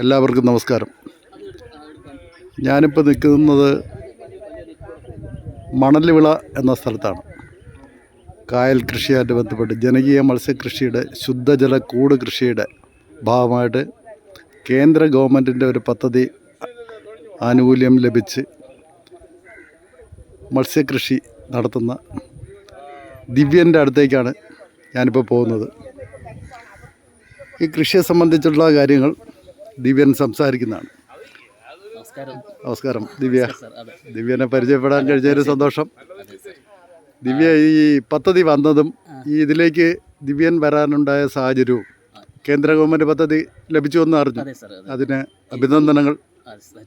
എല്ലാവർക്കും നമസ്കാരം. ഞാനിപ്പോൾ നിൽക്കുന്നത് മണൽവിള എന്ന സ്ഥലത്താണ്. കായൽ കൃഷിയായിട്ട് ബന്ധപ്പെട്ട് ജനകീയ മത്സ്യകൃഷിയുടെ ശുദ്ധജല കൂട് കൃഷിയുടെ ഭാഗമായിട്ട് കേന്ദ്ര ഗവൺമെന്റിന്റെ ഒരു പദ്ധതി ആനുകൂല്യം ലഭിച്ച് മത്സ്യകൃഷി നടത്തുന്ന ദിവ്യന്റെ അടുത്തേക്കാണ് ഞാനിപ്പോൾ പോകുന്നത്. ഈ കൃഷിയെ സംബന്ധിച്ചുള്ള കാര്യങ്ങൾ ദിവ്യൻ സംസാരിക്കുന്നതാണ്. നമസ്കാരം. ദിവ്യ. ദിവ്യനെ പരിചയപ്പെടാൻ കഴിഞ്ഞതിൽ സന്തോഷം. ദിവ്യ ഈ പദ്ധതി വന്നതും ഈ ഇതിലേക്ക് ദിവ്യൻ വരാനുണ്ടായ സാഹചര്യവും കേന്ദ്ര ഗവൺമെന്റ് പദ്ധതി ലഭിച്ചു എന്ന് അറിഞ്ഞു. അതിന് അഭിനന്ദനങ്ങൾ.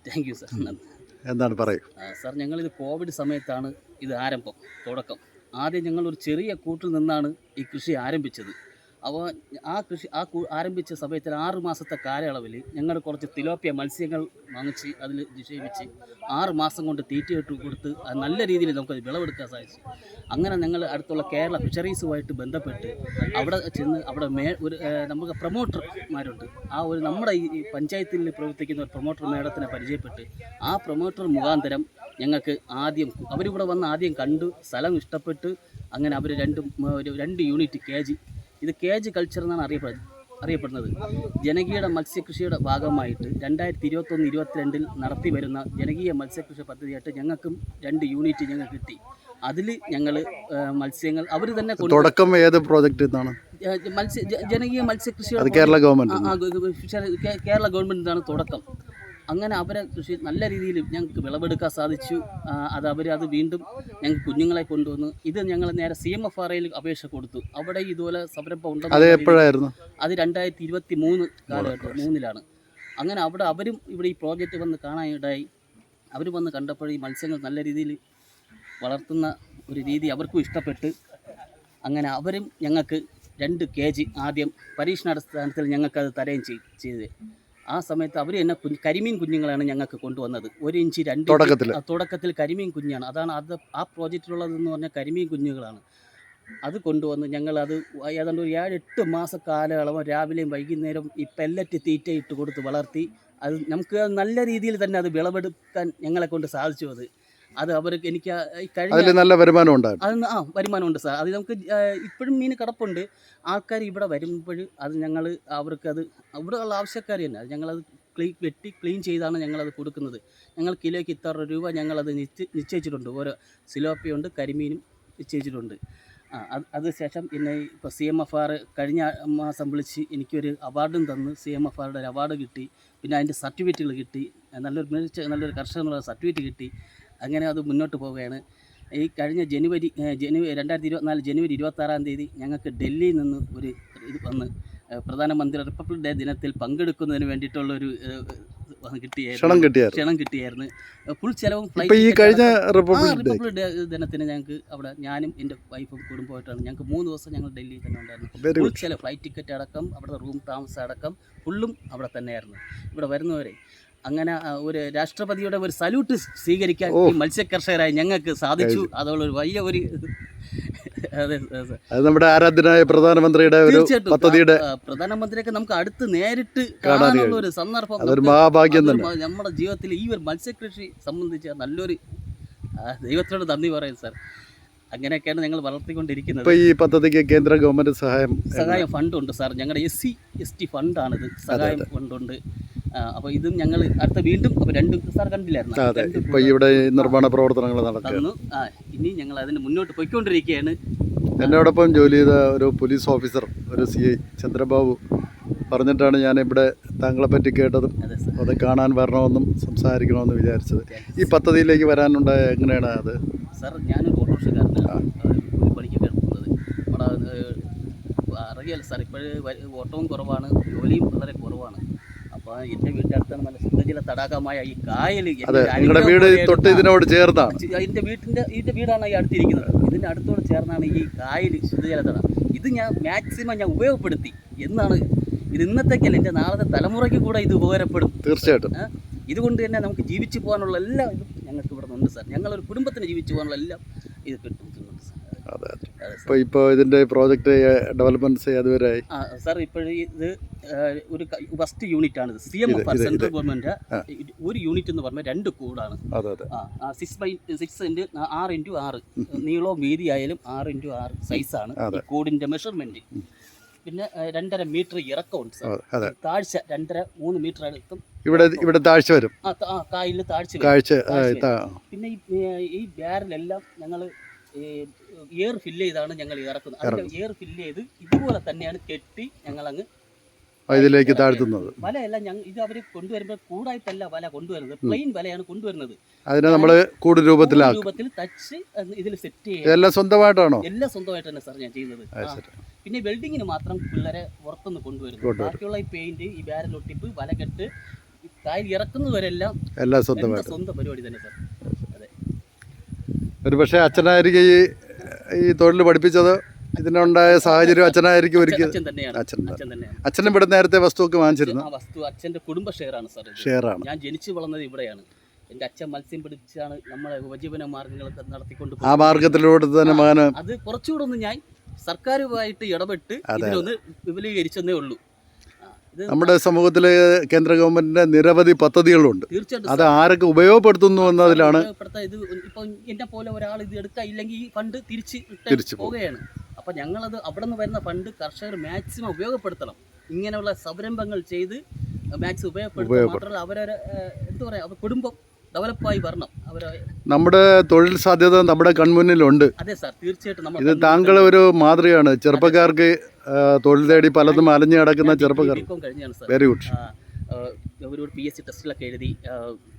Thank you sir. എന്താണ് പറയൂ സാർ ഞങ്ങളിത് കോവിഡ് സമയത്താണ് ഇത് ആരംഭം തുടക്കം. ആദ്യം ഞങ്ങൾ ഒരു ചെറിയ കൂട്ടിൽ നിന്നാണ് ഈ കൃഷി ആരംഭിച്ചത്. അപ്പോൾ ആ കൃഷി ആ ആരംഭിച്ച സമയത്തിൽ ആറ് മാസത്തെ കാലയളവിൽ ഞങ്ങൾ കുറച്ച് തിലോപ്പിയ മത്സ്യങ്ങൾ വാങ്ങിച്ച് അതിൽ നിക്ഷേപിച്ച് ആറ് മാസം കൊണ്ട് തീറ്റയിട്ട് കൊടുത്ത് നല്ല രീതിയിൽ നമുക്കത് വിളവെടുക്കാൻ സാധിച്ചു. അങ്ങനെ ഞങ്ങൾ അടുത്തുള്ള കേരള ഫിഷറീസുമായിട്ട് ബന്ധപ്പെട്ട് അവിടെ ചെന്ന് അവിടെ മേ ഒരു നമുക്ക് പ്രൊമോട്ടർമാരുണ്ട്. ആ ഒരു നമ്മുടെ ഈ പഞ്ചായത്തിൽ പ്രവർത്തിക്കുന്ന ഒരു പ്രൊമോട്ടർ മേഡത്തിനെ പരിചയപ്പെട്ട് ആ പ്രൊമോട്ടർ മുഖാന്തരം ഞങ്ങൾക്ക് ആദ്യം അവരിവിടെ വന്ന് ആദ്യം കണ്ടു സ്ഥലം ഇഷ്ടപ്പെട്ട് അങ്ങനെ അവർ രണ്ടും ഒരു രണ്ട് യൂണിറ്റ് കെ ജി ഇത് കേജ് കൾച്ചർ എന്നാണ് അറിയപ്പെടുന്നത് അറിയപ്പെടുന്നത്. ജനകീയ മത്സ്യകൃഷിയുടെ ഭാഗമായിട്ട് രണ്ടായിരത്തി ഇരുപത്തൊന്ന് ഇരുപത്തിരണ്ടിൽ നടത്തി വരുന്ന ജനകീയ മത്സ്യകൃഷി പദ്ധതിയായിട്ട് ഞങ്ങൾക്കും രണ്ട് യൂണിറ്റ് ഞങ്ങൾ കിട്ടി. അതിൽ ഞങ്ങൾ മത്സ്യങ്ങൾ അവർ തന്നെ തുടക്കം ഏത് പ്രോജക്റ്റ് എന്നാണ് മത്സ്യ ജനകീയ മത്സ്യകൃഷി കേരള ഗവൺമെന്റ് കേരള ഗവൺമെന്റിനാണ് തുടക്കം. അങ്ങനെ അവരെ കൃഷി നല്ല രീതിയിൽ ഞങ്ങൾക്ക് വിളവെടുക്കാൻ സാധിച്ചു. അത് അവർ അത് വീണ്ടും ഞങ്ങൾക്ക് കുഞ്ഞുങ്ങളെ കൊണ്ടുവന്നു ഇത് ഞങ്ങൾ നേരെ സി എം എഫ് ആർ ഐയിൽ അപേക്ഷ കൊടുത്തു. അവിടെ ഇതുപോലെ സംരംഭം അത് ഉണ്ടെന്ന് എപ്പോഴായിരുന്നു? അത് രണ്ടായിരത്തി ഇരുപത്തി മൂന്ന് കാലഘട്ടം മൂന്നിലാണ്. അങ്ങനെ അവിടെ അവരും ഇവിടെ ഈ പ്രോജക്റ്റ് വന്ന് കാണാനിടയായി. അവർ വന്ന് കണ്ടപ്പോൾ ഈ മത്സ്യങ്ങൾ നല്ല രീതിയിൽ വളർത്തുന്ന ഒരു രീതി അവർക്കും ഇഷ്ടപ്പെട്ട് അങ്ങനെ അവരും ഞങ്ങൾക്ക് രണ്ട് കെ ജി ആദ്യം പരീക്ഷണാടിസ്ഥാനത്തിൽ ഞങ്ങൾക്കത് തരുകയും ചെയ് ചെയ്ത്. ആ സമയത്ത് അവർ എന്നെ കുഞ്ഞ് കരിമീൻ കുഞ്ഞുങ്ങളാണ് ഞങ്ങൾക്ക് കൊണ്ടുവന്നത്. ഒരു ഇഞ്ച് രണ്ട് തുടക്കത്തിൽ കരിമീൻ കുഞ്ഞാണ്. അതാണ് അത് ആ പ്രോജക്റ്റിലുള്ളതെന്ന് പറഞ്ഞാൽ കരിമീൻ കുഞ്ഞുങ്ങളാണ്. അത് കൊണ്ടുവന്ന് ഞങ്ങളത് ഏതാണ്ട് ഒരു ഏഴ് എട്ട് മാസ കാലയളവ് രാവിലെയും വൈകുന്നേരം ഈ പെല്ലറ്റ് തീറ്റ ഇട്ട് കൊടുത്ത് വളർത്തി അത് നമുക്ക് നല്ല രീതിയിൽ തന്നെ അത് വിളവെടുക്കാൻ ഞങ്ങളെ കൊണ്ട് സാധിച്ചു അത്. അത് അവർക്ക് എനിക്ക് കഴിഞ്ഞ അതിൽ നല്ല വരുമാനം ഉണ്ടായിരുന്നു. അത് ആ വരുമാനമുണ്ട് സാർ. അത് നമുക്ക് ഇപ്പോഴും മീൻ കിടപ്പുണ്ട്. ആൾക്കാർ ഇവിടെ വരുമ്പോൾ അത് ഞങ്ങൾ അവർക്കത് ഇവിടെ ഉള്ള ആവശ്യക്കാർ തന്നെ. അത് ഞങ്ങളത് ക്ലീ വെട്ടി ക്ലീൻ ചെയ്താണ് ഞങ്ങളത് കൊടുക്കുന്നത്. ഞങ്ങൾ കിലോയ്ക്ക് ഇത്ര രൂപ ഞങ്ങളത് നിശ്ച നിശ്ചയിച്ചിട്ടുണ്ട്. ഓരോ സിലോപ്പിയുണ്ട് കരിമീനും നിശ്ചയിച്ചിട്ടുണ്ട്. ആ അത് അത് ശേഷം പിന്നെ ഇപ്പോൾ സി എം എഫ് ആർ കഴിഞ്ഞ മാസം വിളിച്ച് എനിക്കൊരു അവാർഡും തന്ന് സി എം എഫ് ആറുടെ ഒരു അവാർഡ് കിട്ടി. പിന്നെ അതിന്റെ സർട്ടിഫിക്കറ്റുകൾ കിട്ടി. നല്ലൊരു മികച്ച നല്ലൊരു കർഷകനുള്ള സർട്ടിഫിക്കറ്റ് കിട്ടി. അങ്ങനെ അത് മുന്നോട്ട് പോവുകയാണ്. ഈ കഴിഞ്ഞ ജനുവരി ജനുവരി രണ്ടായിരത്തി ഇരുപത്തിനാല് ജനുവരി ഇരുപത്താറാം തീയതി ഞങ്ങൾക്ക് ഡൽഹിയിൽ നിന്ന് ഒരു ഇത് വന്ന് പ്രധാനമന്ത്രി റിപ്പബ്ലിക് ഡേ ദിനത്തിൽ പങ്കെടുക്കുന്നതിന് വേണ്ടിയിട്ടുള്ള ഒരു ക്ഷണം കിട്ടിയായിരുന്നു. ഫുൾ ചെലവും ഈ കഴിഞ്ഞ റിപ്പബ്ലിക് ഡേ ദിനത്തിന് ഞങ്ങൾക്ക് അവിടെ ഞാനും എന്റെ വൈഫും കുടുംബമായിട്ടാണ് ഞങ്ങൾക്ക് മൂന്ന് ദിവസം ഞങ്ങൾ ഡൽഹിയിൽ തന്നെ ഉണ്ടായിരുന്നു. ഫുൾ ചെലവ് ഫ്ലൈറ്റ് ടിക്കറ്റ് അടക്കം അവിടെ റൂം താമസം അടക്കം ഫുള്ളും അവിടെ തന്നെയായിരുന്നു. ഇവിടെ വരുന്നവരെ അങ്ങനെ ഒരു രാഷ്ട്രപതിയുടെ ഒരു സല്യൂട്ട് സ്വീകരിക്കാൻ. ഈ മത്സ്യകർഷകരായി ഞങ്ങൾക്ക് സാധിച്ചു. അതുള്ള ഒരു വലിയ ഒരു നമ്മുടെ ആരാധ്യനായ പ്രധാനമന്ത്രിയുടെ ഒരു പദ്ധതിയുടെ പ്രധാനമന്ത്രിയൊക്കെ നമുക്ക് അടുത്ത് നേരിട്ട് കാണാനുള്ള ഒരു സന്ദർഭം അതൊരു മഹാഭാഗ്യം തന്നെ. നമ്മുടെ ജീവിതത്തിൽ ഈ ഒരു മത്സ്യകൃഷി സംബന്ധിച്ച നല്ലൊരു ദൈവത്തിനോട് നന്ദി പറയും സാർ. അങ്ങനെയൊക്കെയാണ് ഞങ്ങൾ വളർത്തിക്കൊണ്ടിരിക്കുന്നത്. ഇപ്പൊ ഈ പദ്ധതിക്ക് കേന്ദ്ര ഗവൺമെന്റ് സഹായം സഹായം ഫണ്ടുണ്ട് സാർ. ഞങ്ങളുടെ എസ് സി എസ് ടി ഫണ്ടാണിത്. സഹായം ഫണ്ടുണ്ട്. അപ്പോൾ ഇതും ഞങ്ങൾ അടുത്ത വീണ്ടും അപ്പോൾ രണ്ട് സാർ കണ്ടില്ലായിരുന്നു? അതെ. ഇവിടെ നിർമ്മാണ പ്രവർത്തനങ്ങൾ നടക്കുന്നു ആ ഇനി ഞങ്ങൾ അതിന് മുന്നോട്ട് പോയിക്കൊണ്ടിരിക്കുകയാണ്. എന്നോടൊപ്പം ജോലി ചെയ്ത ഒരു പോലീസ് ഓഫീസർ ഒരു സി ഐ ചന്ദ്രബാബു പറഞ്ഞിട്ടാണ് ഞാൻ ഇവിടെ താങ്കളെ പറ്റി കേട്ടതും. അത് കാണാൻ വരണമെന്നും സംസാരിക്കണമെന്നും വിചാരിച്ചത്. ഈ പദ്ധതിയിലേക്ക് വരാനുണ്ടായ എങ്ങനെയാണ് അത്? സാർ ഞാൻ ഓട്ടോറിക്ഷക്കാരനാണ്. പോകുന്നത്. നമ്മുടെ ഏഹ്, അറിയാലോ സാർ ഇപ്പോഴേ ഓട്ടവും കുറവാണ് ജോലിയും വളരെ കുറവാണ്. അപ്പോൾ എന്റെ തടാകമായ ഈ കായൽ അതെ നിങ്ങളുടെ വീട് തൊട്ട് ഇതിനോട് ചേർന്നാണ് എന്റെ വീട്ടിന്റെ ഇതിന്റെ വീടാണ് ഈ അടുത്തിരിക്കുന്നത്. ഇതിന്റെ അടുത്തോട് ചേർന്നാണ് ഈ കായൽ ശുദ്ധജല തടാകം ഇത് ഞാൻ മാക്സിമം ഞാൻ ഉപയോഗപ്പെടുത്തി എന്നാണ് ഇത് ഇന്നത്തേക്കല്ല എന്റെ നാളത്തെ തലമുറയ്ക്ക് കൂടെ ഇത് ഉപകാരപ്പെടും. തീർച്ചയായിട്ടും? ഇതുകൊണ്ട് തന്നെ നമുക്ക് ജീവിച്ചു പോകാനുള്ള എല്ലാം ഇതും ഞങ്ങൾക്ക് ഇവിടെ ഉണ്ട് സാർ. ഞങ്ങളൊരു കുടുംബത്തിന് ജീവിച്ചു പോകാനുള്ള എല്ലാം ഇത് കിട്ടുന്നുണ്ട് സാർ അതെ. ഇപ്പോൾ ഇപ്പോൾ ഇതിന്റെ പ്രോജക്റ്റ് ഡെവലപ്മെന്റ്സ് അതുവരെയായി സാർ ഇപ്പോൾ ഇത് ഒരു ഫസ്റ്റ് യൂണിറ്റ് ആണ് C M F central government. ഒരു യൂണിറ്റ് എന്ന് പറഞ്ഞാൽ രണ്ട് കൂടാണ് സിക്സ് ബൈ സിക്സ് ഇന്റു ആറ് ഇന്റു ആറ്. നീളവും വീതി ആയാലും ആറ് ഇന്റു ആറ് സൈസാണ് കോഡിന്റെ മെഷർമെന്റ് പിന്നെ രണ്ടര മീറ്റർ ഇറക്കമുണ്ട് താഴ്ച രണ്ടര മൂന്ന് മീറ്റർ അടുത്തും ഇവിടെ ഇവിടെ താഴ്ച വരും. കായലിൽ താഴ്ച പിന്നെ ഈ ഈ ബാരലെല്ലാം ഞങ്ങൾ എയർ ഫില്ല് ചെയ്താണ് ഞങ്ങൾ ഇറക്കുന്നത്. അതിന്റെ എയർ ഫില്ല് ചെയ്ത് ഇതുപോലെ തന്നെയാണ് കെട്ടി ഞങ്ങൾ അങ്ങ് ഇതിലേക്ക് താഴ്ത്തുന്നത് വലയെല്ലാം ഞങ്ങൾ ഇത് അവർ കൊണ്ടുവരുമ്പോൾ കൂടായിട്ടല്ല വല കൊണ്ടുവരുന്നത്. പ്ലെയിൻ വലയാണ് കൊണ്ടുവരുന്നത്. അതിനെ നമ്മൾ കൂട് രൂപത്തിൽ രൂപത്തിൽ തച്ച് ഇതിൽ സെറ്റ് ചെയ്യുക എല്ലാം സ്വന്തമായിട്ടാണോ? എല്ലാം സ്വന്തമായിട്ട് തന്നെ സാർ ഞാൻ ചെയ്യുന്നത് പിന്നെ വെൽഡിങ്ങിന് മാത്രം പിള്ളേരെ പുറത്തുനിന്ന് കൊണ്ടുവരുന്നു കൊണ്ടുവരും. ബാക്കിയുള്ള ഈ പെയിന്റ് ഈ ബാരൽ ഒട്ടിപ്പ് വല കെട്ട് കായൽ ഇറക്കുന്നവരെല്ലാം എല്ലാം സ്വന്തം പരിപാടി തന്നെ സാർ അതെ ഒരു പക്ഷേ അച്ഛനായിരിക്കും ഈ ഈ തൊഴിൽ പഠിപ്പിച്ചത്. ഇതിനുണ്ടായ സാഹചര്യം അച്ഛനായിരിക്കും ഒരിക്കൽ. അച്ഛൻ അച്ഛനും ഇവിടെ നേരത്തെ വസ്തുവൊക്കെ വാങ്ങിച്ചിരുന്നു. ആ വസ്തു അച്ഛന്റെ കുടുംബ ഷെയറാണ് സാർ. ഷെയറാണ്. ഞാൻ ജനിച്ചു വളർന്നത് ഇവിടെയാണ്. എന്റെ അച്ഛൻ മത്സ്യം പിടിച്ചാണ് നമ്മളെ ഉപജീവന മാർഗങ്ങൾ നടത്തിക്കൊണ്ട് ആ മാർഗത്തിലൂടെ തന്നെ മകന് അത് കുറച്ചുകൂടെ ഒന്ന് ഞാൻ സർക്കാരുമായിട്ട് ഇടപെട്ട്. ഇതിനൊന്ന് വിപുലീകരിച്ചെന്നേ ഉള്ളൂ. നമ്മുടെ സമൂഹത്തിലെ കേന്ദ്ര ഗവൺമെന്റിന്റെ നിരവധി പദ്ധതികളുണ്ട്. അത് ആരൊക്കെ ഉപയോഗപ്പെടുത്തുന്നു എന്നതിലാണ് ഉപയോഗപ്പെടുത്താൻ ഇത് ഇപ്പൊ എന്നെ പോലെ ഒരാൾ ഇത് എടുക്കുക ഇല്ലെങ്കിൽ ഈ ഫണ്ട് തിരിച്ച് return തിരിച്ച് പോകും. പോവുകയാണ്. അപ്പൊ ഞങ്ങളത് അവിടെ നിന്ന് വരുന്ന ഫണ്ട് കർഷകർ മാക്സിമം ഉപയോഗപ്പെടുത്തണം. ഇങ്ങനെയുള്ള സംരംഭങ്ങൾ ചെയ്ത് മാക്സിമം ഉപയോഗപ്പെടുത്തണം. മാത്രമല്ല അവരൊരു എന്താ പറയാ അവർ കുടുംബം ഡെവലപ്പായി വരണം. അവരെ നമ്മുടെ തൊഴിൽ സാധ്യത നമ്മുടെ കൺമുന്നിലുണ്ട്. അതെ സാർ തീർച്ചയായിട്ടും നമ്മൾ ഇത് താങ്കൾ ഒരു മാതൃകയാണ്. ചെറുപ്പക്കാർക്ക് തൊഴിൽ തേടി പലതും അലഞ്ഞു കിടക്കുന്ന ചെറുപ്പക്കാർ. വെരി ഗുഡ് ഒരു പി എസ് സി ടെസ്റ്റിലൊക്കെ എഴുതി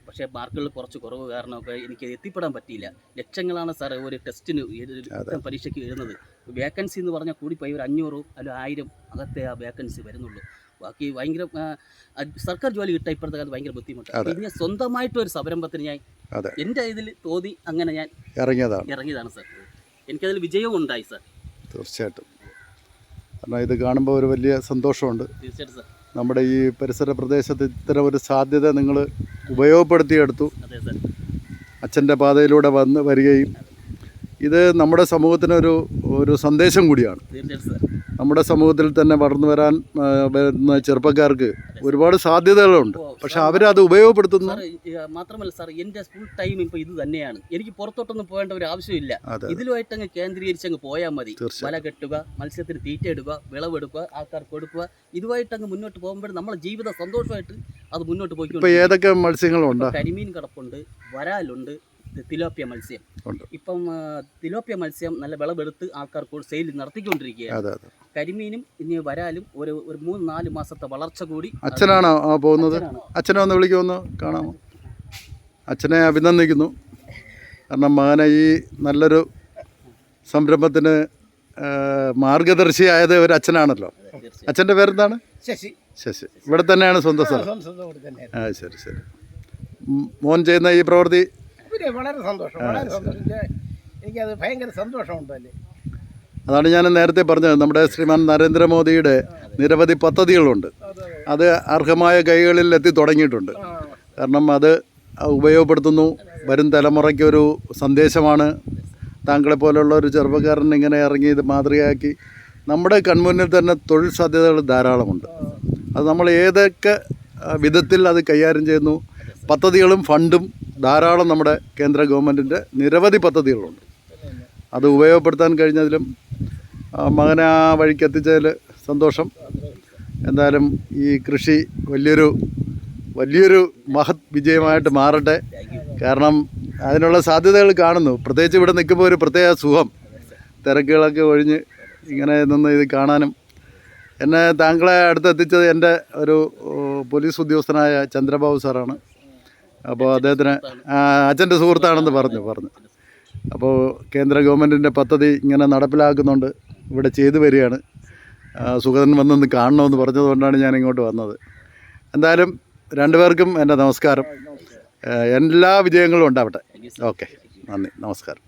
പക്ഷേ മാർക്കുകൾ കുറച്ച് കുറവ് കാരണമൊക്കെ എനിക്ക് എത്തിപ്പെടാൻ പറ്റിയില്ല. ലക്ഷങ്ങളാണ് സാർ ഒരു ടെസ്റ്റിന് പരീക്ഷയ്ക്ക് എഴുതുന്നത് വേക്കൻസി എന്ന് പറഞ്ഞാൽ കൂടിപ്പോയി ഒരു അഞ്ഞൂറ് അല്ല ആയിരം അകത്തെ ആ വേക്കൻസി വരുന്നുള്ളൂ. ബാക്കി ഭയങ്കര സർക്കാർ ജോലി കിട്ടാൻ ഇപ്പോഴത്തെ കാലത്ത് ഭയങ്കര ബുദ്ധിമുട്ടാണ്. അതെ. സ്വന്തമായിട്ട് സ്വന്തമായിട്ടൊരു സംരംഭത്തിന് ഞാൻ എന്റെ ഇതിൽ തോന്നി അങ്ങനെ ഞാൻ ഇറങ്ങിയതാണ്. ഇറങ്ങിയതാണ് സാർ. എനിക്കതിൽ വിജയവും ഉണ്ടായി സാർ. തീർച്ചയായിട്ടും. കാരണം ഇത് കാണുമ്പോൾ ഒരു വലിയ സന്തോഷമുണ്ട്. നമ്മുടെ ഈ പരിസര പ്രദേശത്ത് ഇത്തരം ഒരു സാധ്യത നിങ്ങൾ ഉപയോഗപ്പെടുത്തിയെടുത്തു. അച്ഛന്റെ പാതയിലൂടെ വന്ന് വരികയും ഇത് നമ്മുടെ സമൂഹത്തിനൊരു ഒരു സന്ദേശം കൂടിയാണ്. നമ്മുടെ സമൂഹത്തിൽ തന്നെ വളർന്നു വരാൻ വരുന്ന ചെറുപ്പക്കാർക്ക് ഒരുപാട് സാധ്യതകളുണ്ട്. പക്ഷെ അവരത് ഉപയോഗപ്പെടുത്തുന്നു മാത്രമല്ല സാർ എന്റെ സ്കൂൾ ടൈം ഇപ്പോൾ ഇത് തന്നെയാണ്. എനിക്ക് പുറത്തോട്ടൊന്നും പോകേണ്ട ഒരു ആവശ്യമില്ല. ഇതിലുമായിട്ട് അങ്ങ് കേന്ദ്രീകരിച്ച് അങ്ങ് പോയാൽ മതി. വല കെട്ടുക മത്സ്യത്തിന് തീറ്റ ഇടുക വിളവെടുക്കുക ആൾക്കാർക്ക് കൊടുക്കുക. ഇതുമായിട്ട് അങ്ങ് മുന്നോട്ട് പോകുമ്പോൾ നമ്മളെ ജീവിതം സന്തോഷമായിട്ട് അത് മുന്നോട്ട് പോയി ഏതൊക്കെ മത്സ്യങ്ങളുണ്ട്? കരിമീൻ കിടപ്പുണ്ട് വരാലുണ്ട് ഇത് തിലോപ്പിയ മത്സ്യം. ഉണ്ട്. ഇപ്പം തിലോപ്യ തിലോപ്പിയ മത്സ്യം നല്ല വിളവെടുത്ത് ആൾക്കാർക്ക് സെയിൽ നടത്തിക്കൊണ്ടിരിക്കുകയാണ്. അതെ അതെ. കരിമീനും ഇനി വരാലും ഒരു ഒരു മൂന്ന് നാല് മാസത്തെ വളർച്ച കൂടി അച്ഛനാണോ ആ പോകുന്നത്? അച്ഛനെ ഒന്ന് വിളിക്കുമെന്ന് കാണാമോ? അച്ഛനെ അഭിനന്ദിക്കുന്നു. കാരണം മകനെ ഈ നല്ലൊരു സംരംഭത്തിന് മാർഗദർശിയായത് ഒരു അച്ഛനാണല്ലോ. അച്ഛന്റെ പേരെന്താണ്? ശശി. ശശി. ഇവിടെ തന്നെയാണ് സ്വന്തം സ്ഥലം. ആ ശരി ശരി. മോൻ ചെയ്യുന്ന ഈ പ്രവൃത്തി പിന്നെ വളരെ സന്തോഷം വളരെ സന്തോഷം. എനിക്കത് ഭയങ്കര സന്തോഷമുണ്ട് അല്ലേ അതാണ് ഞാൻ നേരത്തെ പറഞ്ഞത്. നമ്മുടെ ശ്രീമാൻ നരേന്ദ്രമോദിയുടെ നിരവധി പദ്ധതികളുണ്ട്. അത് അർഹമായ കൈകളിൽ എത്തി തുടങ്ങിയിട്ടുണ്ട്. കാരണം അത് ഉപയോഗപ്പെടുത്തുന്നു. വരും തലമുറയ്ക്ക് ഒരു സന്ദേശമാണ്. താങ്കളെ പോലുള്ള ഒരു ചെറുപ്പക്കാരൻ ഇങ്ങനെ ഇറങ്ങി ഇത് മാതൃകയാക്കി നമ്മുടെ കൺമുന്നിൽ തന്നെ തൊഴിൽ സാധ്യതകൾ ധാരാളമുണ്ട്. അത് നമ്മൾ ഏതൊക്കെ വിധത്തിൽ അത് കൈകാര്യം ചെയ്യുന്നു. പദ്ധതികളും ഫണ്ടും ധാരാളം നമ്മുടെ കേന്ദ്ര ഗവൺമെന്റിന്റെ നിരവധി പദ്ധതികളുണ്ട്. അത് ഉപയോഗപ്പെടുത്താൻ കഴിഞ്ഞതിലും മകനെ ആ വഴിക്ക് എത്തിച്ചതിൽ സന്തോഷം. എന്തായാലും ഈ കൃഷി വലിയൊരു വലിയൊരു മഹത് വിജയമായിട്ട് മാറട്ടെ. കാരണം അതിനുള്ള സാധ്യതകൾ കാണുന്നു. പ്രത്യേകിച്ച് ഇവിടെ നിൽക്കുമ്പോൾ ഒരു പ്രത്യേക സുഖം. തിരക്കുകളൊക്കെ ഒഴിഞ്ഞ് ഇങ്ങനെ നിന്ന് ഇത് കാണാനും. എന്നെ താങ്കളെ അടുത്തെത്തിച്ചത് എന്റെ ഒരു പോലീസ് ഉദ്യോഗസ്ഥനായ ചന്ദ്രബാബു സാറാണ്. അപ്പോൾ അദ്ദേഹത്തിന് അച്ഛന്റെ സുഹൃത്താണെന്ന് പറഞ്ഞു പറഞ്ഞു. അപ്പോൾ കേന്ദ്ര ഗവൺമെന്റിന്റെ പദ്ധതി ഇങ്ങനെ നടപ്പിലാക്കുന്നുണ്ട് ഇവിടെ ചെയ്തു വരികയാണ്. സുഗതൻ വന്നൊന്ന് കാണണമെന്ന് പറഞ്ഞതുകൊണ്ടാണ് ഞാൻ ഇങ്ങോട്ട് വന്നത്. എന്തായാലും രണ്ടുപേർക്കും എന്റെ നമസ്കാരം. എല്ലാ വിജയങ്ങളും ഉണ്ടാവട്ടെ. ഓക്കെ നന്ദി നമസ്കാരം.